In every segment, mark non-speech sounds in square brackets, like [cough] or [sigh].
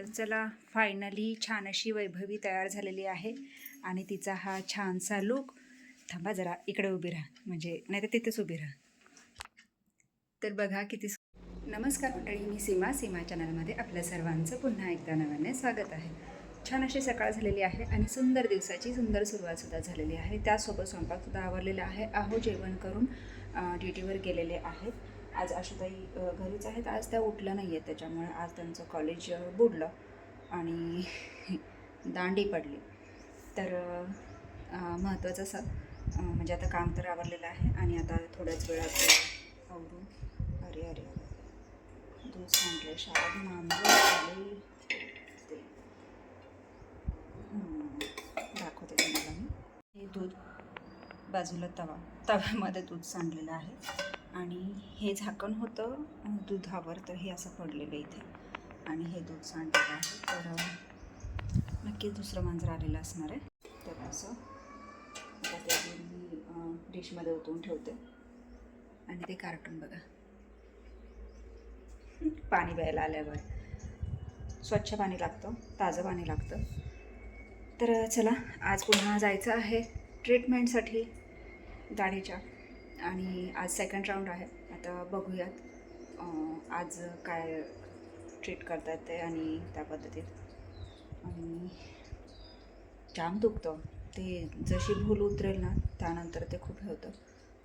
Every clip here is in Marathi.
तर चला फायनली छान अशी वैभवी तयार झालेली आहे. आणि तिचा हा छानसा लुक थांबा जरा इकडे उभी राहा. म्हणजे नाही तर तिथेच उभी राहा. तर बघा किती नमस्कार मंडळी मी सीमा सीमा चॅनलमध्ये आपल्या सर्वांचं पुन्हा एकदा नव्याने स्वागत आहे. छान अशी सकाळ झालेली आहे आणि सुंदर दिवसाची सुंदर सुरुवातसुद्धा झालेली आहे. त्यासोबत स्वयंपाकसुद्धा आवरलेला आहे. आहो जेवण करून ड्युटीवर गेलेले आहेत. आज आशाताई घरीच आहेत. आज त्या उठल्या नाही आहेत त्याच्यामुळे आज त्यांचं कॉलेज बुडलं आणि [laughs] दांडी पडली. तर महत्त्वाचं असं म्हणजे आता काम तर आवरलेलं आहे आणि आता थोड्याच वेळात आवरून अरे अरे अरे. दूध सांडले शाळेत मांजर दाखवते तुम्हाला मी. हे दूध बाजूला तवा तव्यामध्ये दूध सांडलेलं आहे. आणि हे झाकण होतं दुधावर तर हे असं पडलेलं इथे. आणि हे दूध सांडलेलं आहे. तर नक्कीच दुसरं मांजर आलेलं असणार आहे. तर असं. आता ते मी डिशमध्ये ओतून ठेवते. आणि ते कार्टून बघा. [laughs] पाणी प्यायला आल्यावर. स्वच्छ पाणी लागतं. ताजं पाणी लागतं. तर चला आज पुन्हा जायचं आहे ट्रीटमेंटसाठी दाढीच्या. आणि आज सेकंड राऊंड आहे. आता बघूयात आज काय ट्रीट करतात ते आणि त्या पद्धतीत. आणि जाम दुखतं. ते जशी भूल उतरेल ना त्यानंतर ते खूप हे होतं.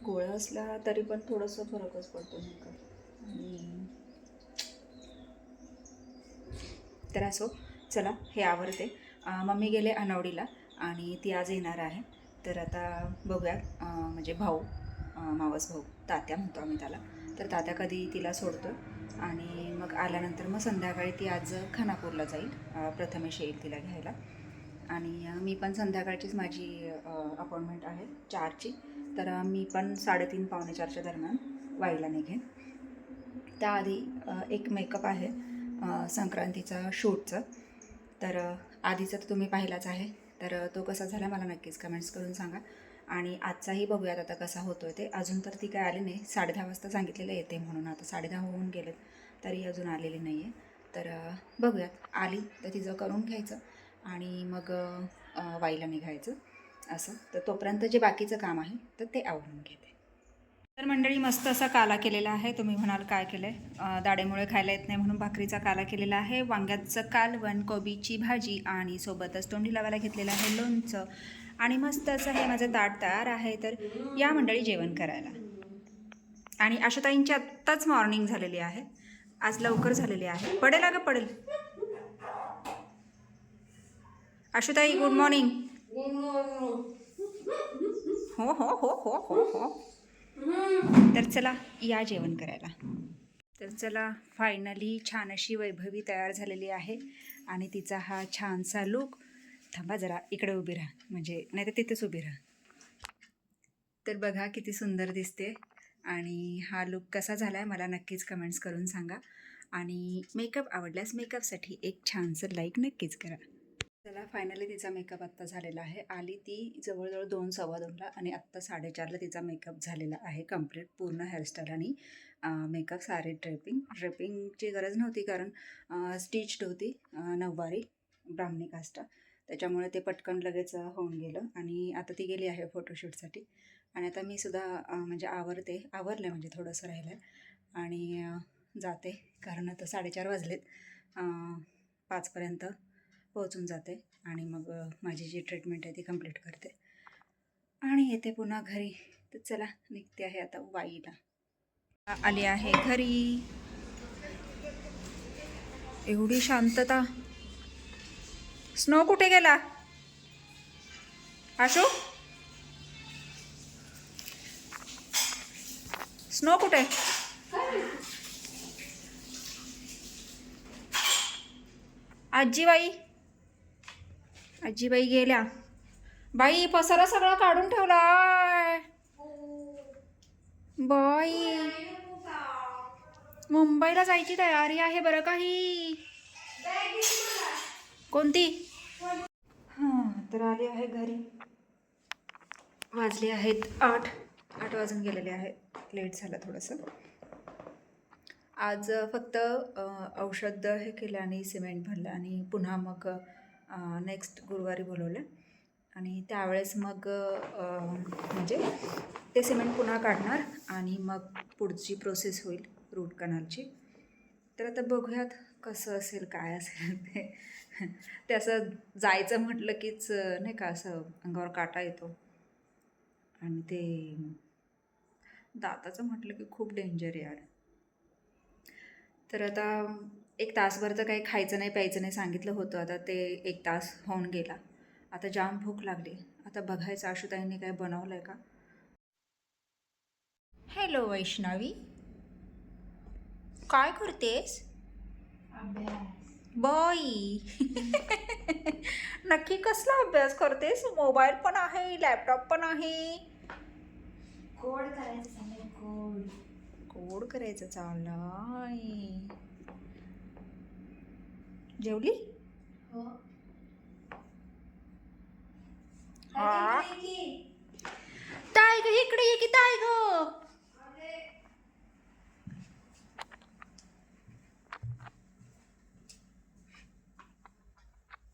गोळ्या असल्या तरी पण थोडंसं फरकच पडतो नेमकं. आणि तर असो चला हे आवडते मम्मी गेले अनवडीला आणि ती आज येणार आहे. तर आता बघूयात म्हणजे भाऊ मावस भाऊ तात्या म्हणतो आम्ही त्याला. तर तात्या कधी तिला सोडतो आणि मग आल्यानंतर मग संध्याकाळी ती आज खानापूरला जाईल. प्रथमेश येईल तिला घ्यायला. आणि मी पण संध्याकाळचीच माझी अपॉइंटमेंट आहे चारची. तर मी पण साडेतीन पावणे चारच्या दरम्यान वाईला निघेन त्याआधी एक मेकअप आहे संक्रांतीचा शूटचं. तर आधीचं आधीचा तर तुम्ही पाहिलाच आहे. तर तो कसा झाला मला नक्कीच कमेंट्स करून सांगा. आणि आजचाही बघूयात आता कसा होतो ते. अजून तर ती काय आली नाही. साडे दहा वाजता सांगितलेलं येते म्हणून. आता साडे दहा होऊन गेलेत तरी अजून आलेली नाही आहे तर बघूयात. आली तर तिचं करून घ्यायचं आणि मग वाईला निघायचं असं. तर तोपर्यंत जे बाकीचं काम आहे तर ते आवडून घेते. तर मंडळी मस्त असा काला केलेला आहे. तुम्ही म्हणाल काय केलं आहे दाडेमुळे खायला येत नाही म्हणून भाकरीचा काला केलेला आहे. वांग्याचं कालवण कोबीची भाजी आणि सोबतच तोंडी लावायला घेतलेलं आहे लोणचं. आणि मस्त असं हे माझं ताट तयार आहे तर या मंडळी जेवण करायला. आणि आशाताईंची आत्ताच मॉर्निंग झालेली आहे. आज लवकर झालेली आहे. पडेल अगं पडेल. आशुताई गुड मॉर्निंग हो हो हो हो हो हो. तर चला या जेवण करायला. तर चला फायनली छान अशी वैभवी तयार झालेली आहे. आणि तिचा हा छानसा लुक थांबा जरा इकडे उभी राहा. म्हणजे नाही तर तिथेच उभी राहा. तर बघा किती सुंदर दिसते. आणि हा लुक कसा झाला आहे मला नक्कीच कमेंट्स करून सांगा. आणि मेकअप आवडल्यास मेकअपसाठी एक छानसं लाईक नक्कीच करा. चला फायनली तिचा मेकअप आत्ता झालेला आहे. आली ती जवळजवळ दोन सव्वा दोनला आणि आत्ता साडेचारला तिचा मेकअप झालेला आहे कंप्लीट पूर्ण हेअरस्टाईल आणि मेकअप सारे ड्रेपिंग ड्रेपिंगची गरज नव्हती कारण स्टिच्ड होती नऊवारी ब्राह्मणी कास्टा त्याच्यामुळे ते पटकन लगेच होऊन गेलं आणि आता ती गेली आहे फोटोशूटसाठी. आणि आता मी सुद्धा म्हणजे आवरते आवरलं म्हणजे थोडंसं राहिलं आहे आणि जाते कारण आता साडेचार वाजलेत. पाचपर्यंत पोहोचून जाते आणि मग माझी जी ट्रीटमेंट आहे ती कंप्लीट करते. आणि येते पुन्हा घरी. तर चला निघते आहे आता वाईला. आली आहे घरी. एवढी शांतता. स्नो कुठे गेला? आशू? स्नो कुठे? आजीबाई? आजीबाई गेल्या. बाई पसारा सगळा काढून ठेवलाय बाई. मुंबईला जायची तयारी आहे बरं काही. कोणती? हां तर आले आहे घरी. वाजले आहेत आठ. आठ वाजून गेलेले आहेत लेट झालं थोडंसं. आज फक्त औषध हे केलं आणि सिमेंट भरलं आणि पुन्हा मग नेक्स्ट गुरुवारी बोलवलं. आणि त्यावेळेस मग म्हणजे ते सिमेंट पुन्हा काढणार आणि मग पुढची प्रोसेस होईल रूट कनालची तर आता बघूयात कसं असेल काय असेल ते. ते असं जायचं म्हटलं कीच नाही का असं अंगावर काटा येतो. आणि ते दाताचं म्हटलं की खूप डेंजर यार. तर आता एक तासभर तर काही खायचं नाही प्यायचं नाही सांगितलं होतं. आता ते एक तास होऊन गेला. आता जाम भूक लागली. आता बघायचं आशुताईंनी काय बनवलं आहे का. हॅलो वैष्णवी. काय करतेस? बाई. नक्की कसला अभ्यास करतेस? मोबाईल पण आहे लॅपटॉप पण आहे. कोड करायचं कोड. कोड करायचं चाललंय. जेवली? हो. हा. ताय ग इकडे ये की ताय ग.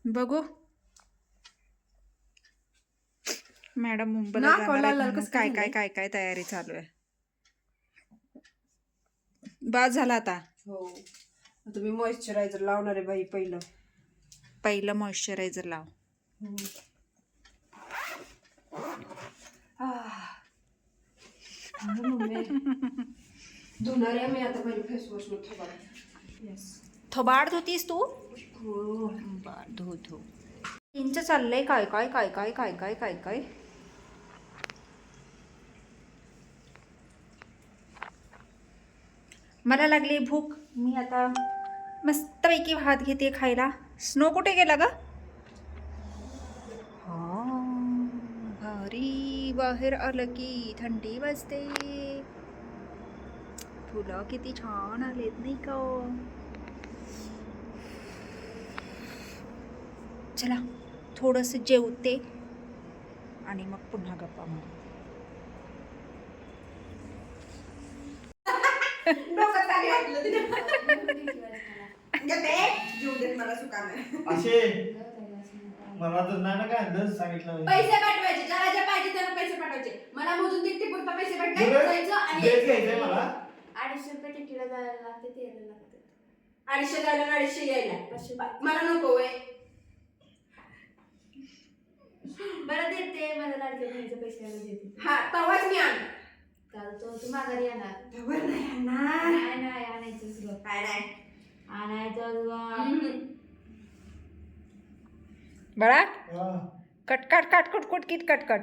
बघू. मॅडम मुंबईला काय काय काय काय काय तयारी चालू आहे? बाद झाला आता. हो. तुम्ही मॉइश्चरायझर लावणार आहे बाई पहिलं. पहिलं मॉइश्चरायझर लाव. धुणार आहे मी आता फेसवॉश थोबाड धुतीस तू? बर धू धु इंच चाललंय. काय काय काय काय काय काय काय काय? मला लागली भूक. मी आता मस्तपैकी भात घेते खायला. स्नो कुठे गेला ग? हा भारी. बाहेर आलं की थंडी वाजते. फुलं किती छान आलेत नाही का? चला थोडंसं जेवते आणि मग पुन्हा गप्पा मारू मला सुकानं. असे मला तर नाही ना काय अंदाज सांगितलं. पैसे पाठवायचे ज्याला जे पाहिजे त्याला पैसे पाठवायचे मला मोजून तिकटी पुरता पैसे पाठवायचे. जायचं आणि घ्यायचंय मला अडीचशे रुपये तिकीला जायला लागते ते यायला लागते अडीचशे जायला आणि अडीचशे यायला मला नको वय बरं देते माझ्या लाडक्या बहिणीचे पैसे आले देते. हा तवाच मी आण कारण तो तू माघारी येणार. तवर नाही आणणार. नाही नाही आणायचंच ग काय नाही ग हम्म. बाळा. कट काट काट कुट कुट किट कट. कट.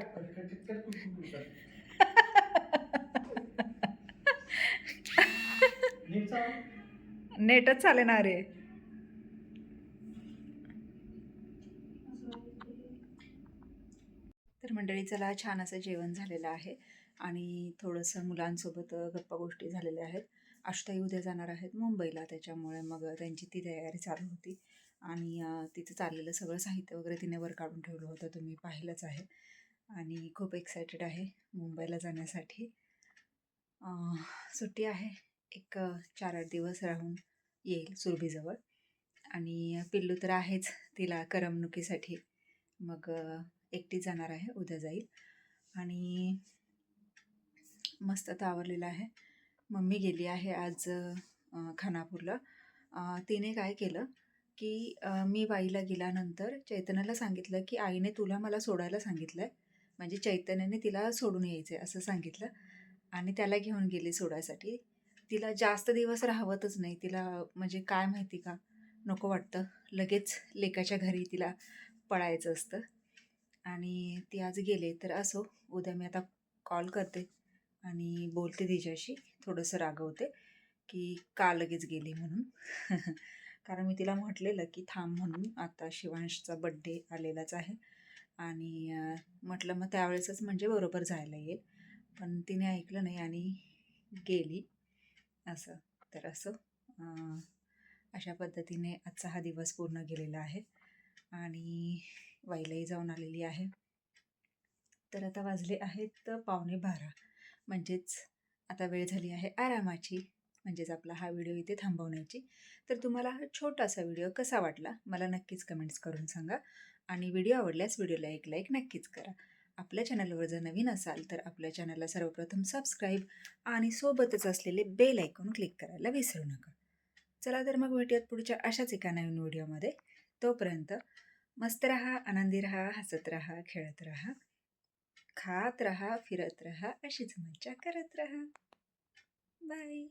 [laughs] नीट चाल. नेटच चाले ना रे तर मंडळी चला छान असं जेवण झालेलं आहे आणि थोडंसं मुलांसोबत गप्पा गोष्टी झालेल्या आहेत. अष्टाई उद्या जाणार आहेत मुंबईला त्याच्यामुळे मग त्यांची ती तयारी चालू होती आणि तिथं तिचं चाललेलं सगळं साहित्य वगैरे तिने वर काढून ठेवलं होतं तुम्ही पाहिलंच आहे. आणि खूप एक्सायटेड आहे मुंबईला जाण्यासाठी. सुट्टी आहे एक चार आठ दिवस राहून येईल सुरभीजवळ. आणि पिल्लू तर आहेच तिला करमणुकीसाठी. मग एकटी जाणार आहे उद्या जाईल. आणि मस्त आता आवरलेलं आहे. मम्मी गेली आहे आज खानापूरला. तिने काय केलं की मी बाईला गेल्यानंतर चैतन्याला सांगितलं की आईने तुला मला सोडायला सांगितलं आहे म्हणजे चैतन्याने तिला सोडून यायचं आहे असं सांगितलं. आणि त्याला घेऊन गेली सोडायसाठी. तिला जास्त दिवस राहवतच नाही. तिला म्हणजे काय माहिती का? नको वाटतं. लगेच लेकाच्या घरी तिला पळायचं असतं. आणि ती आज गेले तर असो उद्या मी आता कॉल करते आणि बोलते तिच्याशी. थोडंसं रागवते की का लगेच गेली म्हणून. [laughs] कारण मी तिला म्हटलेलं की थांब म्हणून आता शिवांशचा बड्डे आलेलाच आहे. आणि म्हटलं मग त्यावेळेसच म्हणजे बरोबर जायला येईल. पण तिने ऐकलं नाही आणि गेली. असं. तर असं अशा पद्धतीने आजचा हा दिवस पूर्ण गेलेला आहे. आणि वाईलाही जाऊन आलेली आहे. तर आता वाजले आहेत पावणे बारा. म्हणजेच आता वेळ झाली आहे आरामाची. म्हणजेच आपला हा व्हिडिओ इथे थांबवण्याची. तर तुम्हाला हा छोटासा व्हिडिओ कसा वाटला? मला नक्कीच कमेंट्स करून सांगा. आणि व्हिडिओ आवडल्यास व्हिडिओला एक लाईक नक्कीच करा. आपल्या चॅनलवर जर नवीन असाल तर आपल्या चॅनलला सर्वप्रथम सबस्क्राईब आणि सोबतच असलेले बेल ऐकून क्लिक करायला विसरू नका. चला तर मग भेटूयात पुढच्या अशाच एका नवीन व्हिडिओमध्ये. तोपर्यंत मस्त रहा आनंदी रहा हसत रहा खेळत रहा खात रहा फिरत रहा अशीच मज्जा करत रहा बाय.